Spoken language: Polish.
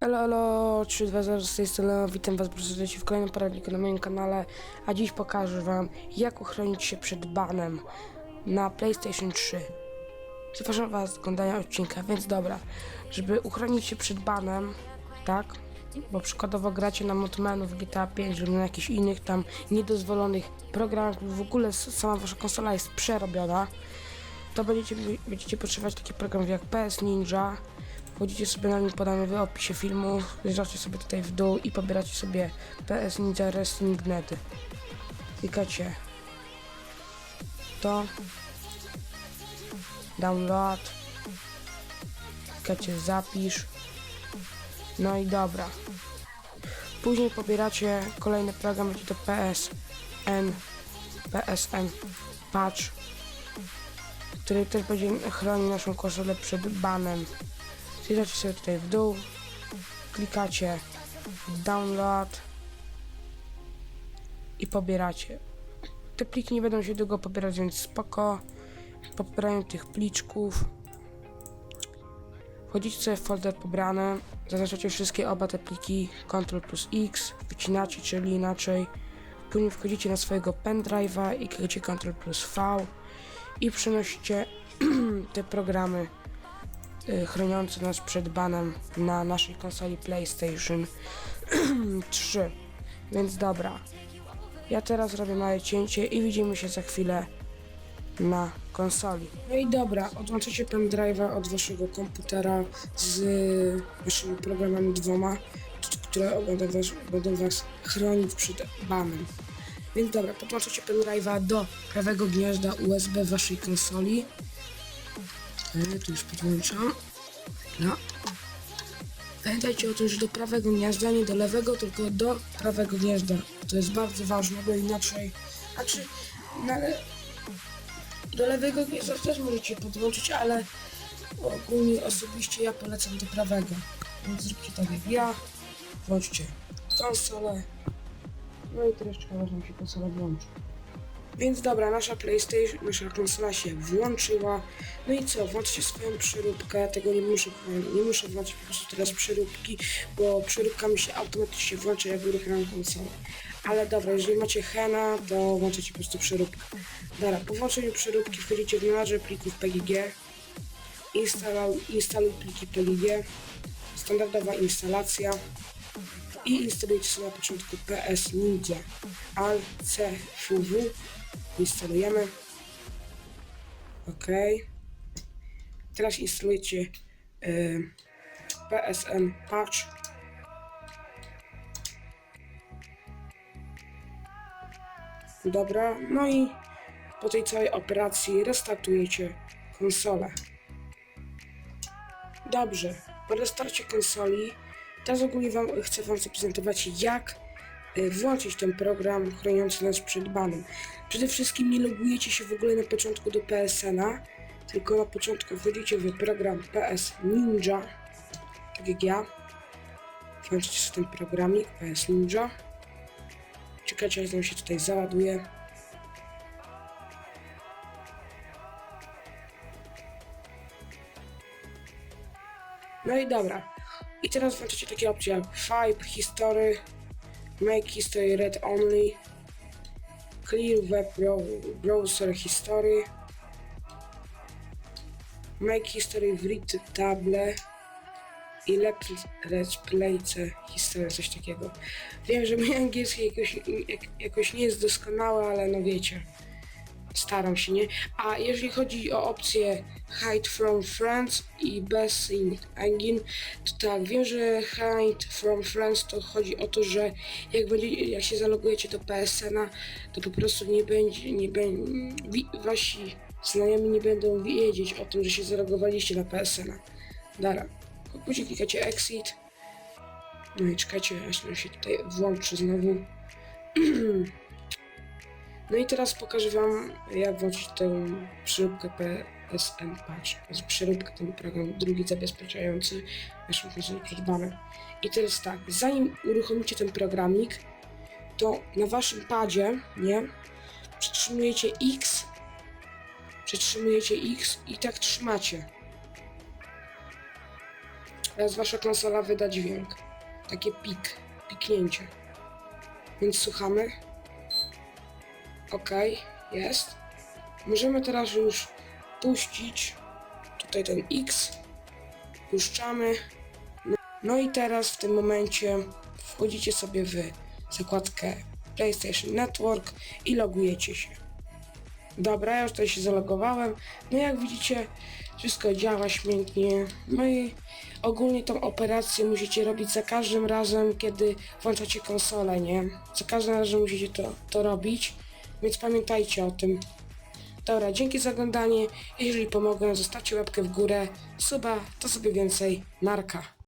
Elo, elo, 320 z tej strony, witam was bardzo serdecznie w kolejnym poradniku na moim kanale, a dziś pokażę wam, jak uchronić się przed banem na PlayStation 3. Zapraszam was do oglądania odcinka, więc dobra, żeby uchronić się przed banem, tak, bo przykładowo gracie na Motmanów GTA 5 lub na jakichś innych tam niedozwolonych programach, w ogóle sama wasza konsola jest przerobiona, to będziecie, będziecie potrzebować taki program jak PS Ninja, Wchodzicie sobie na link podany w opisie filmu, zjeżdżacie sobie tutaj w dół i pobieracie sobie PS Ninja Wrestling Net. Klikacie to, download, klikacie zapisz, no i dobra. Później pobieracie kolejny program, będzie to PSN, PSN Patch, który też będzie chronił naszą konsolę przed banem. Zjeżdżacie sobie tutaj w dół, klikacie download. I pobieracie. Te pliki nie będą się długo pobierać, więc spoko. Po pobieraniu tych pliczków. Wchodzicie sobie w folder pobrane, zaznaczacie wszystkie oba te pliki. Ctrl plus X, wycinacie, czyli inaczej. Później wchodzicie na swojego pendrive'a i klikacie Ctrl plus V. I przenosicie te programy chroniący nas przed banem na naszej konsoli PlayStation 3. Więc dobra. Ja teraz robię małe cięcie i widzimy się za chwilę na konsoli. No i dobra, odłączycie pendrive'a od waszego komputera z waszymi programami dwoma, które będą was, będą was chronić przed banem. Więc dobra, podłączycie pendrive'a do prawego gniazda USB waszej konsoli. E, tu już podłączam. No. Pamiętajcie o tym, że do prawego gniazda, nie do lewego, tylko do prawego gniazda. To jest bardzo ważne, bo inaczej... Znaczy, na le... do lewego gniazda też możecie podłączyć, ale ogólnie osobiście ja polecam do prawego. Więc zróbcie tak jak ja. Włączcie konsolę. No i aż nam się konsola włączy. Więc dobra, nasza PlayStation, nasza konsola się włączyła. No i co, włączcie swoją przeróbkę. Tego nie muszę, nie muszę włączyć po prostu teraz przeróbki, bo przeróbka mi się automatycznie włącza, jak uruchamiam konsolę. Ale dobra, jeżeli macie Hena, to włączycie po prostu przeróbkę. Dobra, po włączeniu przeróbki wchodzicie w menadżer plików PGG. Instaluj, instaluj pliki PGG. Standardowa instalacja i instalujecie sobie na początku PS Ninja Al instalujemy. Ok teraz instalujecie y, PSN Patch. Dobra no i po tej całej operacji restartujecie konsolę. Dobrze, po restarcie konsoli teraz ogólnie wam, chcę Wam zaprezentować jak włączyć ten program chroniący nas przed banem. Przede wszystkim nie logujecie się w ogóle na początku do PSN-a, tylko na początku wchodzicie w program PS Ninja, tak jak ja. Włączycie sobie ten programik PS Ninja. Czekajcie, aż nam się tutaj załaduje. No i dobra. I teraz włączycie takie opcje jak Five History, Make History Read Only, Clear Web Brow- Browser History, Make History w Read Table i Let's Playce History, coś takiego. Wiem, że mój angielski jakoś, jak, jakoś nie jest doskonały, ale no wiecie. Staram się, nie? A jeżeli chodzi o opcję Hide from Friends i Best Engine, to tak, wiem, że Hide from Friends to chodzi o to, że jak, będzie, jak się zalogujecie do PSN-a, to po prostu nie będzie, nie będzie, wasi znajomi nie będą wiedzieć o tym, że się zalogowaliście na PSN-a. Dobra, później klikacie Exit, no i czekajcie, aż się tutaj włączy znowu. No i teraz pokażę Wam, jak włączyć tę przeróbkę PSN Patch. To jest ten program drugi zabezpieczający naszą konsolę przed banem. I teraz tak, zanim uruchomicie ten programik, to na Waszym padzie, nie, przytrzymujecie X, przytrzymujecie X i tak trzymacie. Teraz wasza konsola wyda dźwięk. Takie pik, piknięcie. Więc słuchamy. Ok, jest. Możemy teraz już puścić tutaj ten X. Puszczamy. No, no i teraz w tym momencie wchodzicie sobie w zakładkę PlayStation Network i logujecie się. Dobra, ja już tutaj się zalogowałem. No jak widzicie, wszystko działa śmiesznie. No i ogólnie tą operację musicie robić za każdym razem, kiedy włączacie konsolę, nie? Za każdym razem musicie to, to robić, więc pamiętajcie o tym. Dobra, dzięki za oglądanie. Jeżeli pomogłem, zostawcie łapkę w górę, suba, to sobie więcej. Narka.